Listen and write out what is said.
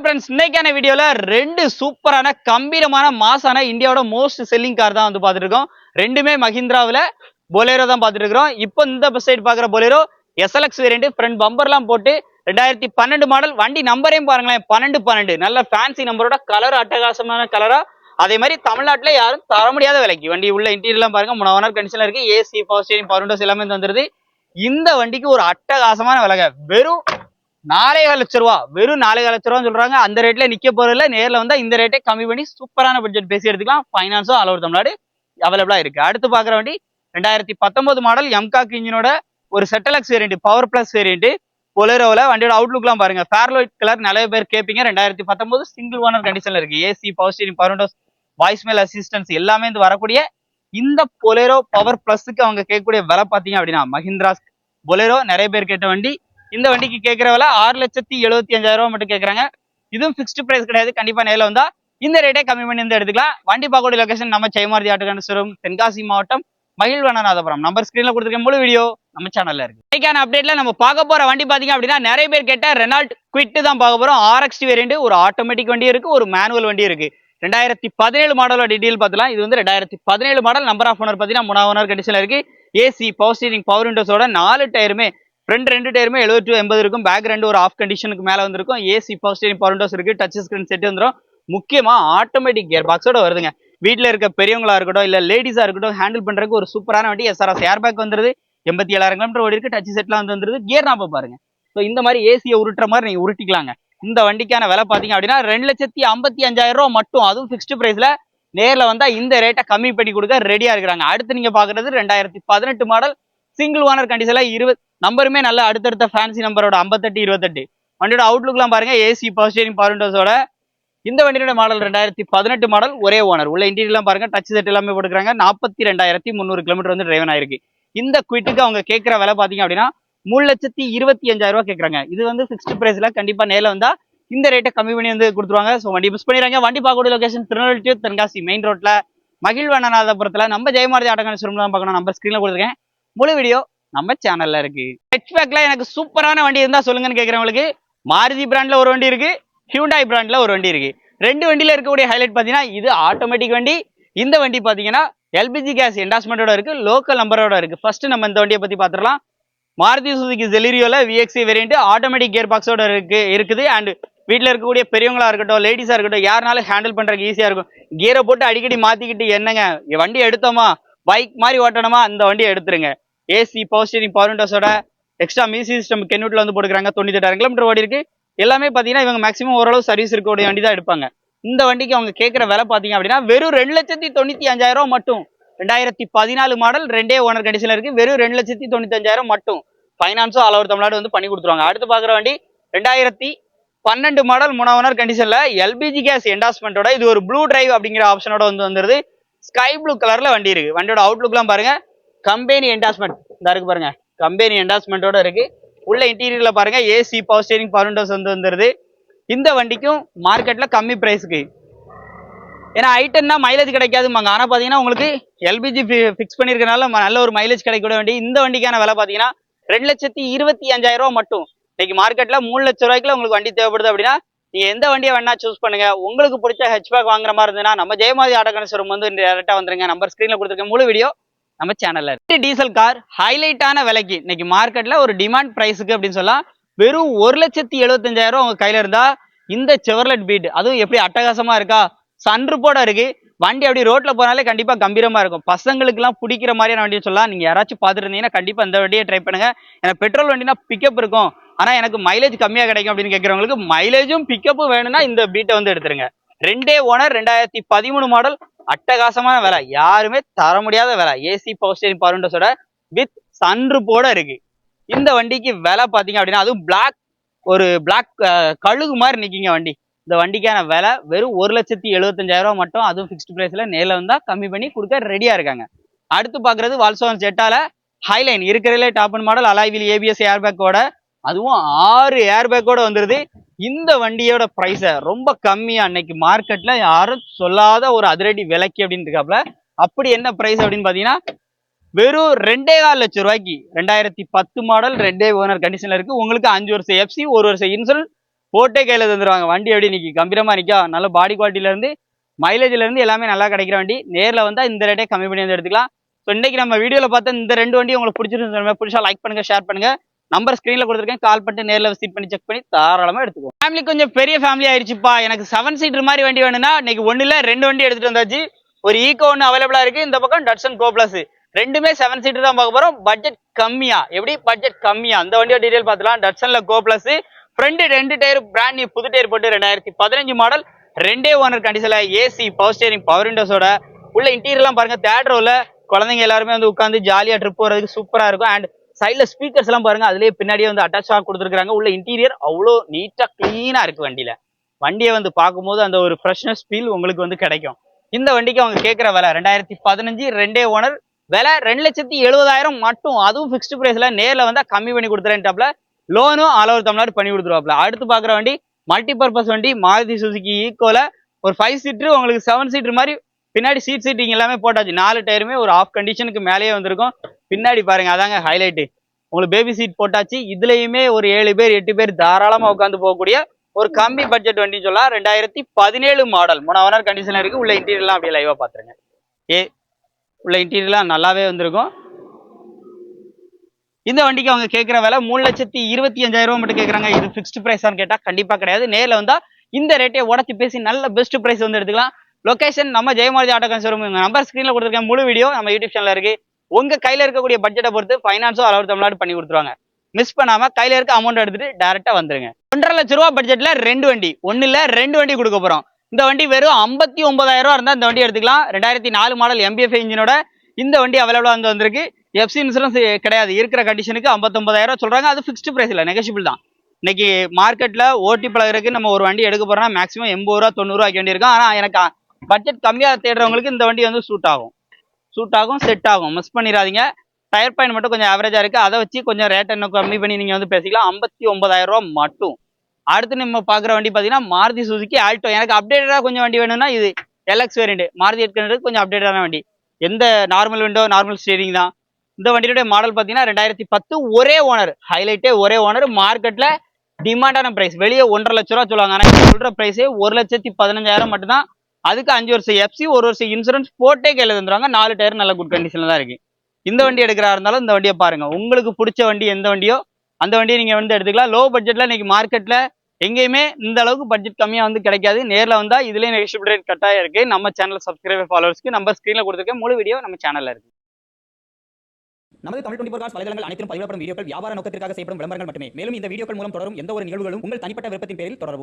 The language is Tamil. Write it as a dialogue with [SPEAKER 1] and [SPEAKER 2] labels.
[SPEAKER 1] ஃப்ரெண்ட்ஸ் இன்னைக்கான வீடியோல ரெண்டு சூப்பரான கம்பீரமான மாசான இந்தியாவோட மோஸ்ட் செல்லிங் கார் தான் வந்து பார்த்துருக்கோம். ரெண்டுமே மஹிந்திராவில் பொலேரோ தான் பார்த்துட்டு இப்போ இந்த சைடு பார்க்குற பொலேரோ எஸ்எல்எக்ஸ் வேரியண்ட் ஃப்ரண்ட் பம்பர்லாம் போட்டு ரெண்டாயிரத்தி பன்னெண்டு மாடல் வண்டி நம்பரையும் பாருங்களேன் பன்னெண்டு பன்னெண்டு. நல்ல ஃபேன்சி நம்பரோட கலர் அட்டகாசமான கலரா அதே மாதிரி தமிழ்நாட்டில் யாரும் தர முடியாத விலைக்கு. வண்டி உள்ள இன்டீரியர்லாம் பாருங்க மூணு ஓனர் கண்டிஷன்ல இருக்கு. AC power steering power windows எல்லாமே வந்துருது இந்த வண்டிக்கு ஒரு அட்டகாசமான விலகை வெறும் நாலேகால் லட்ச ரூபா வெறும் நாலேகால் லட்ச ரூபா சொல்றாங்க. அந்த ரேட்ல நிக்க போறதுல நேர்ல வந்தா இந்த ரேட்டே கம்மி பண்ணி சூப்பரான பட்ஜெட் பேசி எடுத்துக்கலாம். ஃபைனான்ஸும் ஆல் ஓவர் தமிழ்நாடு அவைலபிளா இருக்கு. அடுத்து பாக்குற வண்டி ரெண்டாயிரத்தி பத்தொன்பது மாடல் எம்காக் இன்ஜினோட ஒரு செட்டலக்ஸ் வேரியண்ட் பவர் பிளஸ் வேரியண்ட் பொலேரோவில் வண்டியோட அவுட்லுக்லாம் பாருங்க. ஃபேர்லைட் கலர் நிறைய பேர் கேட்பீங்க ரெண்டாயிரத்தி பத்தொன்பது சிங்கிள் ஓனர் கண்டிஷன்ல இருக்கு. AC power steering power windows voice மேல் அசிஸ்டன்ஸ் எல்லாமே வந்து வரக்கூடிய இந்த பொலேரோ பவர் பிளஸ்க்கு அவங்க கேட்கக்கூடிய விலை பார்த்தீங்க அப்படின்னா மஹிந்திராஸ் பொலேரோ நிறைய பேர் கேட்ட வண்டி இந்த வண்டிக்கு கேட்குற விலை ஆறு லட்சத்தி எழுபத்தி அஞ்சாயிரம் ரூபா மட்டும் கேட்குறாங்க இதுவும் ஃபிக்ஸ்டு பிரைஸ் கிடையாது கண்டிப்பா நேரில் வந்தா இந்த ரேட்டே கம்மி பண்ணி இருந்து எடுத்துக்கலாம். வண்டி பார்க்கக்கூடிய லொகேஷன் நம்ம ஜெயமாரதி ஆட்டோகண்டஸ்வரம் தென்காசி மாவட்டம் மகிழ்வனநாதபுரம். நம்பர் ஸ்கிரீன்ல கொடுத்துருக்க முழு வீடியோ நம்ம சேனல்ல இருக்கு. இன்னைக்கான அப்டேட்ல நம்ம பார்க்க போற வண்டி பாத்தீங்க அப்படின்னா நிறைய பேர் கேட்ட ரெனால்ட் குவிட் தான் பார்க்க போறோம். ஆர்எக்ஸ் வேரியண்ட் ஒரு ஆட்டோமேட்டிக் வண்டி இருக்கு ஒரு மேனுவல் வண்டி இருக்கு. ரெண்டாயிரத்தி பதினேழு மாடலோட டீடைல் பார்த்தலாம் இது வந்து ரெண்டாயிரத்தி பதினேழு மாடல் நம்பர் ஆஃப் ஓனர் பார்த்தீங்கன்னா மூணாவது ஓனர் கண்டிஷன்ல இருக்கு. ஏசி பவர் ஸ்டீரிங் பவர் விண்டோஸோட நாலு டயருமே ஃப்ரண்ட் ரெண்டு டயருமே எழுபது டு எண்பது இருக்கும். பேக் ரெண்டு ஒரு ஆஃப் கண்டிஷனுக்கு மேலே வந்திருக்கும். AC power steering power windows இருக்குது டச் ஸ்க்ரீன் செட் வந்துடும் முக்கியமாக ஆட்டோமேட்டிக் கியர் பாக்ஸோட வருதுங்க. வீட்டில் இருக்க பெரியவங்களா இருக்கட்டும் இல்லை லேடிஸாக இருக்கட்டும் ஹேண்டில் பண்ணுறதுக்கு ஒரு சூப்பரான வண்டி எஸ்ஆர்எஸ் ஏர் பேக் வந்துருது. எண்பத்தி ஏழாயிரம் கிலோமீட்டர் ஓடி இருக்கு. டச் செட்லாம் வந்து வந்துருது. கியர் நாப்ப பாருங்க. ஸோ இந்த மாதிரி ஏசியை உருட்டுற மாதிரி நீங்கள் உருட்டிக்கலாங்க. இந்த வண்டிக்கான விலை பார்த்தீங்க அப்படின்னா ரெண்டு லட்சத்தி ஐம்பத்தி அஞ்சாயிரம் ரூபா மட்டும். அதுவும் ஃபிக்ஸ்டு ப்ரைஸில் நேரில் வந்தால் இந்த ரேட்டை கம்மி பண்ணி கொடுக்க ரெடியாக இருக்கிறாங்க. அடுத்து நீங்கள் பார்க்குறது ரெண்டாயிரத்தி பதினெட்டு மாடல் சிங்கிள் ஓனர் கண்டிஷன்ல இருபது நம்பருமே நல்ல அடுத்தடுத்த ஃபேன்சி நம்பரோட ஐம்பத்தெட்டு இருபத்தெட்டு. வண்டியோட அவுட்லுக்லாம் பாருங்க ஏசி பவர் ஸ்டேரிங் பவர் விண்டோஸோட இந்த வண்டியோட மாடல் ரெண்டாயிரத்தி பதினெட்டு மாடல் ஒரே ஓனர் உள்ள இன்டீரியர்லாம் பாருங்க டச் செட் எல்லாமே போட்டுக்கிறாங்க. நாற்பத்தி ரெண்டாயிரத்தி முந்நூறு கிலோமீட்டர் வந்து டிரைவன் ஆயிருக்கு. இந்த குவிட்டுக்கு அவங்க கேட்குற விலை பாத்தீங்க அப்படின்னா மூணு லட்சத்தி இருபத்தி அஞ்சாயிரம் ரூபா கேட்குறாங்க இது வந்து ஃபிக்ஸ்டு பிரைஸ்ல கண்டிப்பா நேரில் வந்தால் இந்த ரேட்டை கம்மி பண்ணி வந்து கொடுத்துருவாங்க. ஸோ வண்டி மிஸ் பண்ணிடுறாங்க வண்டி பார்க்கக்கூடிய லொகேஷன் திருநெல்வேலி தென்காசி மெயின் ரோட்ல மகிழ்வனநாதபுரத்துல நம்ம ஜெயமாரதி ஆட்டக்கான ஷோரூம் தான் பார்க்கணும். நம்ம ஸ்க்ரீனில் கொடுத்துருக்கேன். முழு வீடியோ நம்ம சேனல்ல இருக்கு. ஹெச்பேக்ல எனக்கு சூப்பரான வண்டி இருந்தா சொல்லுங்கன்னு கேட்குறவங்களுக்கு மாருதி பிராண்ட்ல ஒரு வண்டி இருக்கு ஹியூண்டாய் பிராண்ட்ல ஒரு வண்டி இருக்கு. ரெண்டு வண்டியில இருக்கக்கூடிய ஹைலைட் பாத்தீங்கன்னா இது ஆட்டோமேட்டிக் வண்டி. இந்த வண்டி பாத்தீங்கன்னா எல்பிஜி கேஸ் என்டாஸ்மெண்டோட இருக்கு லோக்கல் நம்பரோட இருக்கு. ஃபர்ஸ்ட் நம்ம இந்த வண்டியை பத்தி பாத்துடலாம். மாருதி சுசுகி ஜெலிரியோல விஎக்ஸி வேரியன்ட் ஆட்டோமேட்டிக் கியர் பாக்ஸோட இருக்கு இருக்குது. அண்ட் வீட்டில் இருக்கக்கூடிய பெரியவங்களா இருக்கட்டும் லேடிஸா இருக்கட்டும் யாருனாலும் ஹேண்டில் பண்றதுக்கு ஈஸியா இருக்கும். கியரை போட்டு அடிக்கடி மாத்திக்கிட்டு என்னங்க வண்டி எடுத்தோமா பைக் மாதிரி ஓட்டணுமா அந்த வண்டியை எடுத்துருங்க. ஏசி பவர் ஸ்டீரிங் பவர் விண்டோஸோட எக்ஸ்ட்ரா மியூசிக் சிஸ்டம் கென்யூட்ல வந்து போட்டுக்கிறாங்க. தொண்ணூத்தெட்டாயிரம் கிலோமீட்டர் ஓடி இருக்கு. எல்லாமே பார்த்தீங்கன்னா இவங்க மேக்ஸிமம் ஓரளவு சர்வீஸ் இருக்கக்கூடிய வண்டி தான் எடுப்பாங்க. இந்த வண்டிக்கு அவங்க கேட்குற விலை பார்த்தீங்க அப்படின்னா வெறும் ரெண்டு லட்சத்தி தொண்ணூற்றி அஞ்சாயிரம் மட்டும். ரெண்டாயிரத்தி பதினாலு மாடல் ரெண்டே ஓனர் கண்டிஷனில் இருக்குது வெறும் ரெண்டு லட்சத்தி தொண்ணூற்றி அஞ்சாயிரம் மட்டும். ஃபைனான்ஸும் ஆல் ஓவர் தமிழ்நாடு வந்து பண்ணி கொடுத்துருவாங்க. அடுத்து பார்க்குற வண்டி ரெண்டாயிரத்தி பன்னெண்டு மாடல் மூணு ஓனர் கண்டிஷனில் எல்பிஜி கேஸ் என்டாஸ்மெண்ட்டோட இது ஒரு ப்ளூ டிரைவ் அப்படிங்கிற ஆப்ஷனோட வந்து வந்துருது. ஸ்கை ப்ளூ கலர்ல வண்டி இருக்குது வண்டியோட அவுட்லுக்லாம் பாருங்க. கம்பெனி என்டாஸ்மெண்ட் இந்த இருக்கு பாருங்க. கம்பெனி என்டாஸ்மெண்ட்டோட இருக்கு. உள்ள இன்டீரியர்ல பாருங்க AC power steering power windows வந்து வந்துருது. இந்த வண்டிக்கும் மார்க்கெட்ல கம்மி பிரைஸ்க்கு ஏன்னா ஐட்டன்னா மைலேஜ் கிடைக்காதுமாங்க ஆனா பாத்தீங்கன்னா உங்களுக்கு எல்பிஜி ஃபிக்ஸ் பண்ணிருக்கனால நல்ல ஒரு மைலேஜ் கிடைக்கக்கூடிய வண்டி. இந்த வண்டிக்கான விலை பாத்தீங்கன்னா ரெண்டு லட்சத்தி இருபத்தி அஞ்சாயிரம் ரூபா மட்டும். இன்னைக்கு மார்க்கெட்ல மூணு லட்ச ரூபாய்க்குள்ள உங்களுக்கு வண்டி தேவைப்படுது அப்படின்னா நீங்க எந்த வண்டியை வேணா சூஸ் பண்ணுங்க. உங்களுக்கு பிடிச்ச ஹெச்பேக் வாங்குற மாதிரி இருந்ததுன்னா நம்ம ஜெயமாதி ஆட்டோ ஷோரூம் வந்து டேரக்டா வந்துருங்க. நம்பர் ஸ்கிரீன்ல கொடுத்துருக்க முழு வீடியோ நம்ம சேனல்ல இருக்கு. டீசல் கார் ஹைலைட்டான விலைக்கு. இன்னைக்கு மார்க்கெட்ல ஒரு டிமாண்ட் பிரைஸுக்கு அப்படின்னு சொல்லலாம் வெறும் ஒரு லட்சத்தி எழுபத்தஞ்சாயிரம் உங்க கையில இருந்தா இந்த செவர்லெட் பீட் அதுவும் எப்படி அட்டகாசமா இருக்கா? சன்ருப்போட இருக்கு. வண்டி அப்படி ரோட்ல போனாலே கண்டிப்பா கம்பீரமா இருக்கும். பசங்களுக்கு எல்லாம் பிடிக்கிற மாதிரியான வண்டியை சொல்லலாம். நீங்க யாராச்சும் பார்த்துட்டு இருந்தீங்கன்னா கண்டிப்பா இந்த வண்டியை ட்ரை பண்ணுங்க. ஏன்னா பெட்ரோல் வண்டினா பிக்கப் இருக்கும். ஆனா எனக்கு மைலேஜ் கம்மியா கிடைக்கும் அப்படின்னு கேட்கறவங்களுக்கு மைலேஜும் பிக்கப்பும் வேணும்னா இந்த பீட்டை வந்து எடுத்துருங்க. ரெண்டே ஓனர் ரெண்டாயிரத்தி பதிமூணு மாடல் அட்டகாசமான விலை. யாருமே தர முடியாத விலை. AC power steering power with சன்ரூப்போட இருக்கு. இந்த வண்டிக்கு விலை பார்த்தீங்க அப்படின்னா அதுவும் பிளாக் ஒரு பிளாக் கழுகு மாதிரி நிற்கிங்க வண்டி. இந்த வண்டிக்கான விலை வெறும் ஒரு லட்சத்தி எழுபத்தஞ்சாயிரம் மட்டும். அதுவும் ஃபிக்ஸ்டு ப்ரைஸில் நேரில் வந்தால் கம்மி பண்ணி கொடுக்க ரெடியாக இருக்காங்க. அடுத்து பார்க்குறது வால்சோன் ஜெட்டால ஹைலைன் இருக்கிறதுலே top end model alloy wheel ABS ஏர்பேக்கோட அதுவும் ஆறு ஏர்பேக்கோட வந்துருது. இந்த வண்டியோட ப்ரைஸை ரொம்ப கம்மியா அன்னைக்கு மார்க்கெட்ல யாரும் சொல்லாத ஒரு அதிரடி விலைக்கு அப்படின்னு இருக்காப்புல அப்படி என்ன ப்ரைஸ் அப்படின்னு பாத்தீங்கன்னா வெறும் ரெண்டே கால் லட்சம் ரூபாய்க்கு ரெண்டாயிரத்தி பத்து மாடல் ரெண்டே ஓனர் கண்டிஷன்ல இருக்கு. உங்களுக்கு அஞ்சு வருஷம் எஃப்சி ஒரு வருஷம் இன்சூரன்ஸ் போட்டே கையில் தந்துடுவாங்க வண்டி எப்படி இன்னைக்கு? கம்பீரமா நிற்கா நல்ல பாடி குவாலிட்டில இருந்து மைலேஜ்ல இருந்து எல்லாமே நல்லா கிடைக்கிற வண்டி. நேர்ல வந்தால் இந்த ரேட்டே கம்மி பண்ணி வந்து எடுத்துக்கலாம். ஸோ இன்றைக்கி நம்ம வீடியோவில் பார்த்தா இந்த ரெண்டு வண்டி உங்களுக்கு பிடிச்சிருந்து பிடிச்சா லைக் பண்ணுங்க ஷேர் பண்ணுங்க. நம்பர் ஸ்க்ரீன்ல கொடுத்துருக்கேன். கால் பண்ணிட்டு நேரில் விசிட் பண்ணி செக் பண்ணி தாராளமாக எடுத்துக்கோங்க ஃபேமிலி கொஞ்சம் பெரிய ஃபேமிலி ஆயிடுச்சுப்பா எனக்கு செவன் சீட்டர் மாதிரி வண்டி வேணும்னா இன்னைக்கு ஒண்ணு இல்லை ரெண்டு வண்டி எடுத்துட்டு வந்தாச்சு. ஒரு ஈகோ ஒன்று அவைலபிளாக இருக்கு. இந்த பக்கம் டட்சன் கோ பிளஸ் ரெண்டுமே செவன் சீட்டர் தான் பார்க்க போகிறோம் பட்ஜெட் கம்மியா. எப்படி? பட்ஜெட் கம்மியா. அந்த வண்டியோட டீடைல் பார்த்துலாம். டட்சன்ல கோ பிளஸ் ஃப்ரண்ட் ரெண்டு டயர் பிராண்ட் நியூ புது டயர் போட்டு ரெண்டாயிரத்தி பதினஞ்சு மாடல் ரெண்டே ஓனர் கண்டிஷன்ல ஏசி பவர் ஸ்டேரிங் பவர் விண்டோஸோட உள்ள இன்டீரியர்லாம் பாருங்க. தேட்ரோல குழந்தைங்க எல்லாருமே வந்து உட்காந்து ஜாலியாக ட்ரிப் போகிறதுக்கு சூப்பராக இருக்கும். அண்ட் சைட்ல ஸ்பீக்கர்ஸ் எல்லாம் பாருங்க அதுலயே பின்னாடியே வந்து அட்டாச் கொடுத்துருக்காங்க உள்ள இன்டீரியர் அவ்வளோ நீட்டா கிளீனா இருக்கு வண்டியில. வண்டியை வந்து பார்க்கும்போது அந்த ஒரு ஃப்ரெஷ்னஸ் ஃபீல் உங்களுக்கு வந்து கிடைக்கும். இந்த வண்டிக்கு அவங்க கேட்குற விலை ரெண்டாயிரத்தி பதினஞ்சு ரெண்டே ஓனர். விலை ரெண்டு லட்சத்தி எழுபதாயிரம் மட்டும். அதுவும் ஃபிக்ஸ்டு ப்ரைஸில் நேரில் வந்தால் கம்மி பண்ணி கொடுத்துறேன்டாப்ல லோனும் ஆல் ஓவர் தமிழ்நாடு பண்ணி கொடுத்துருவாப்ல. அடுத்து பார்க்குற வண்டி மல்டி பர்பஸ் வண்டி மாருதி சுசுகி ஈக்கோல ஒரு ஃபைவ் சீட்டர் உங்களுக்கு செவன் சீட்டர் மாதிரி பின்னாடி சீட் சீட்டிங் எல்லாமே போட்டாச்சு. நாலு டயருமே ஒரு ஆஃப் கண்டிஷனுக்கு மேலேயே வந்திருக்கும். பின்னாடி பாருங்க அதாங்க ஹைலைட்டு உங்களுக்கு பேபி சீட் போட்டாச்சு. இதுலயுமே ஒரு ஏழு பேர் எட்டு பேர் தாராளமா உட்காந்து போகக்கூடிய ஒரு கம்மி பட்ஜெட் வண்டின்னு சொல்லலாம். ரெண்டாயிரத்தி பதினேழு மாடல் மூணாவது கண்டிஷன்ல இருக்கு. உள்ள இன்டீரியர்லாம் அப்படியே லைவா பாத்துருங்க. ஏ உள்ள இன்டீரியர்லாம் நல்லாவே வந்திருக்கும். இந்த வண்டிக்கு அவங்க கேட்குற விலை மூணு லட்சத்தி இருபத்தி அஞ்சாயிரம் ரூபா மட்டும் கேட்குறாங்க இது ஃபிக்ஸ்டு ப்ரைஸான்னு கேட்டால் கண்டிப்பாக கிடையாது. நேரில் வந்தால் இந்த ரேட்டை உடச்சி பேசி நல்ல பெஸ்ட் ப்ரைஸ் வந்து எடுத்துக்கலாம். லொக்கேஷன் நம்ம ஜெயமாரதி ஆட்டோ கன்சர்வ் நம்பர் ஸ்க்ரீனில் கொடுத்துருக்கேன் முழு வீடியோ நம்ம யூடியூப் சேனலில் இருக்குது உங்கள் கையில் இருக்கக்கூடிய பட்ஜெட்டை பொறுத்து ஃபைனான்ஸோ அளவு தமிழ்நாடு பண்ணி கொடுத்துருவாங்க. மிஸ் பண்ணாமல் கையில் இருக்க அமௌண்ட் எடுத்துட்டு டேரெக்டாக வந்துருங்க. ஒன்றரை லட்ச ரூபா பட்ஜெட்டில் ரெண்டு வண்டி. ஒன்றும் இல்லை ரெண்டு வண்டி கொடுக்க போகிறோம் இந்த வண்டி வெறும் ஐம்பத்தி ஒன்பதாயிரம் ரூபா இருந்தால் இந்த வண்டி எடுத்துக்கலாம். ரெண்டாயிரத்தி நாலு மாடல் எம்பிஎஃப் இன்ஜினோட இந்த வண்டி அவைலபிளாக வந்து வந்திருக்கு. எஃப்சி இன்சூரன்ஸ் கிடையாது. இருக்கிற கண்டிஷனுக்கு ஐம்பத்தொன்பதாயிரம் சொல்கிறாங்க அது ஃபிக்ஸ்டு ப்ரைஸ் இல்லை நெகஷிபிள் தான். இன்னைக்கு மார்க்கெட்டில் ஓட்டி பழகிறதுக்கு நம்ம ஒரு வண்டி எடுக்க போகிறோம்னா மேக்ஸிமம் எண்பது ரூபா தொண்ணூறுரூவா வைக்க வேண்டியிருக்கோம் ஆனால் எனக்கு பட்ஜெட் கம்மியாக தேடுறவங்களுக்கு இந்த வண்டி வந்து சூட் ஆகும். சூட் ஆகும் செட் ஆகும். மிஸ் பண்ணிடாதீங்க. டயர் பாயிண்ட் மட்டும் கொஞ்சம் ஆவரேஜாக இருக்கு. அதை வச்சு கொஞ்சம் ரேட் இன்னும் கம்மி பண்ணி நீங்கள் வந்து பேசிக்கலாம். ஐம்பத்தி ஒன்பதாயிரம் ரூபா மட்டும். அடுத்து நம்ம பார்க்குற வண்டி பார்த்தீங்கன்னா மாருதி சுசுகி ஆல்டோ எனக்கு அப்டேட்டடாக கொஞ்சம் வண்டி வேணும்னா இது எலக்ஸ் வேரியண்ட் மாருதி எட்கனருக்கு கொஞ்சம் அப்டேட்டான வண்டி. எந்த நார்மல் விண்டோ நார்மல் ஸ்டீரிங் தான். இந்த வண்டியோட மாடல் பார்த்தீங்கன்னா ரெண்டாயிரத்தி பத்து ஒரே ஓனர் ஹைலைட்டே ஒரே ஓனர் மார்க்கெட்டில் டிமாண்டான ப்ரைஸ் வெளியே ஒன்றரை லட்ச ரூபா சொல்லுவாங்க. ஆனால் சொல்கிற ப்ரைஸே ஒரு லட்சத்தி பதினஞ்சாயிரம் மட்டும்தான் அதுக்கு அஞ்சு வருஷம் எஃப்சி ஒரு வருஷம் இன்சூரன்ஸ் போட்டே கையில் தந்துருவாங்க. நாலு டயர் நல்ல குட் கண்டிஷனில் தான் இருக்கு. இந்த வண்டி எடுக்கிறா இருந்தாலும் இந்த வண்டியை பாருங்க. உங்களுக்கு பிடிச்ச வண்டி எந்த வண்டியோ அந்த வண்டியை நீங்க வந்து எடுத்துக்கலாம். லோ பட்ஜெட்ல இன்னைக்கு மார்க்கெட்ல எங்கேயுமே இந்த அளவுக்கு பட்ஜெட் கம்மியா வந்து கிடைக்காது. நேர்ல வந்தால் இதுலயே நெகஷியபிள் ரேட் கட்டாயம் இருக்குது நம்ம சேனல் சப்ஸ்கிரைபர் ஃபாலோவர்ஸ்க்கு நம்ம ஸ்க்ரீனில் கொடுத்துருக்க முழு வீடியோ நம்ம சேனல்ல இருக்கு.
[SPEAKER 2] நமது தமிழ் டுவெண்டி காஸ் வலைதளங்கள் அனைத்தும் பதிவிடப்படும் வீடியோக்கள் வியாபார நோக்கத்திற்காக செய்யப்படும் விளம்பரங்கள் மட்டுமே. மேலும் இந்த வீடியோக்கள் மூலம் தொடரும் எந்த ஒரு நிகழ்வுகளும் உங்கள் தனிப்பட்ட விருப்பத்தின் பேரில் தொடரவும்.